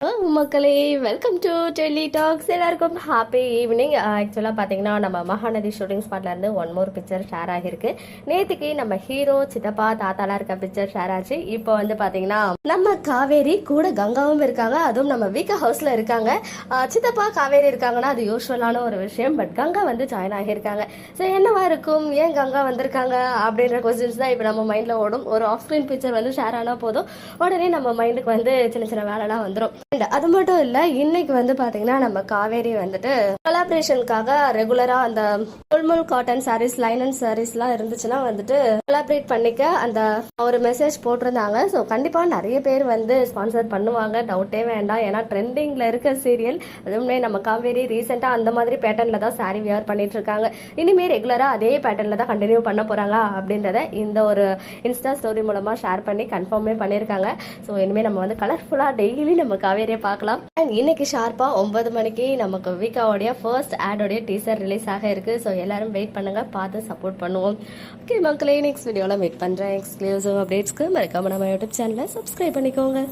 Hello மக்களே welcome to Delhi talks எல்லாருக்கும் happy evening ஆக்சுவலாக பார்த்தீங்கன்னா நம்ம மகாநதி ஷூட்டிங் ஸ்பாட்லேருந்து ஒன் மோர் பிக்சர் ஷேர் ஆகிருக்கு நேற்றுக்கு நம்ம ஹீரோ சித்தப்பா தாத்தாலாம் இருக்க பிக்சர் ஷேர் ஆச்சு. இப்போ வந்து பார்த்தீங்கன்னா நம்ம காவேரி கூட கங்காவும் இருக்காங்க. அதுவும் நம்ம வீக்க ஹவுஸில் இருக்காங்க. சித்தப்பா காவேரி இருக்காங்கன்னா அது யூஸ்வலான ஒரு விஷயம். பட் கங்கா வந்து ஜாயின் ஆகியிருக்காங்க. ஸோ என்னவா இருக்கும்? ஏன் கங்கா வந்திருக்காங்க? அப்படின்ற கொஸ்டின்ஸ் தான் இப்போ நம்ம மைண்டில் ஓடும். ஒரு ஆஃப் ஸ்க்ரீன் பிக்சர் வந்து ஷேர் ஆனால் போதும். உடனே நம்ம மைண்டுக்கு வந்து சின்ன சின்ன வேலைலாம் வந்துடும் அது மட்டும் இல்லை இன்னைக்கு வந்து பார்த்தீங்கன்னா நம்ம காவேரி வந்துட்டு கொலாபரேஷனுக்காக ரெகுலராக அந்த முல்முல் காட்டன் சாரீஸ் லைனன் சாரீஸ்லாம் இருந்துச்சுன்னா வந்துட்டு கொலாபரேட் பண்ணிக்க அந்த ஒரு மெசேஜ் போட்டிருந்தாங்க. ஸோ கண்டிப்பாக நிறைய பேர் வந்து ஸ்பான்சர் பண்ணுவாங்க. டவுட்டே வேண்டாம். ஏன்னா ட்ரெண்டிங்கில் இருக்க சீரியல் அதுவுமே நம்ம காவேரி ரீசெண்டாக அந்த மாதிரி பேட்டர்னில் தான் சாரீ வியர் பண்ணிட்டு இருக்காங்க. இனிமேல் ரெகுலராக அதே பேட்டர்னில் தான் கண்டினியூ பண்ண போகிறாங்க அப்படின்றத இந்த ஒரு இன்ஸ்டா ஸ்டோரி மூலமாக ஷேர் பண்ணி கன்ஃபார்மே பண்ணியிருக்காங்க ஸோ இனிமேல் நம்ம வந்து கலர்ஃபுல்லாக டெய்லி நம்ம காவேரி காவேரியை பார்க்கலாம். அண்ட் இன்னைக்கு ஷார்ப்பாக ஒன்பது மணிக்கு நமக்கு வீக்காவோடைய ஃபர்ஸ்ட் ஆடோடைய டீசர் ரிலீஸ் ஆக இருக்கு. ஸோ எல்லாரும் வெயிட் பண்ணுங்க. பார்த்து சப்போர்ட் பண்ணுவோம். ஓகே மக்களே நெக்ஸ்ட் வீடியோவில் மீட் பண்ணுறேன் எக்ஸ்க்ளூசிவ் அப்டேட்ஸ்க்கு மறக்காம நம்ம யூடியூப் சேனலை சப்ஸ்கிரைப் பண்ணிக்கோங்க.